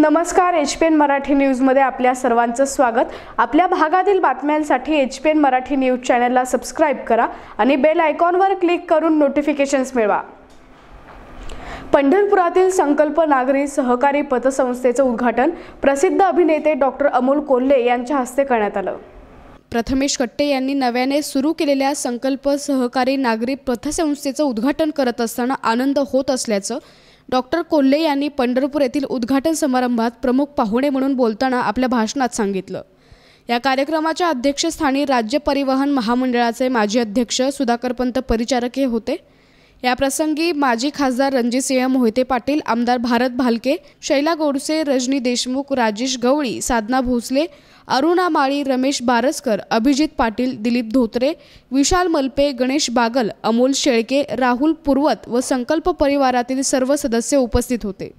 नमस्कार H P N Marathi न्यूजमध्ये आपल्या सर्वांचं स्वागत. आपल्या भागातील बातम्यांसाठी H P N Marathi news चॅनलला सबस्क्राईब करा आणि बेल आयकॉनवर क्लिक करून नोटिफिकेशन्स मिळवा. पंढरपुरातील संकल्प नागरी सहकारी पतसंस्थेचं उद्घाटन प्रसिद्ध अभिनेते डॉक्टर अमोल कोल्हे यांच्या हस्ते करण्यात आलं. प्रथमेश कट्टे यांनी नव्याने सुरू केलेल्या संकल्प सहकारी नागरी पतसंस्थेचं उद्घाटन करत असताना आनंद होत असल्याचं डॉक्टर कोल्हे यांनी पंढरपूर येथील उद्घाटन समारंभात प्रमुख पाहुणे म्हणून बोलताना आपल्या भाषणात सांगितलं. या कार्यक्रमाच्या अध्यक्षस्थानी राज्य परिवहन महामंडळाचे माजी अध्यक्ष सुधाकरपंत परिचारक हे होते. याप्रसंगी माजी खासदार रणजितसिंह मोहिते पाटील आमदार भारत भालके शैला गोडसे रजनी देशमुख राजेश गवळी साधना भोसले अरुणा माळी रमेश बारसकर अभिजित पाटील दिलीप धोत्रे विशाल मल्पे गणेश बागल अमोल शेळके राहुल पुरवत व संकल्प परिवारातील सर्व सदस्य उपस्थित होते.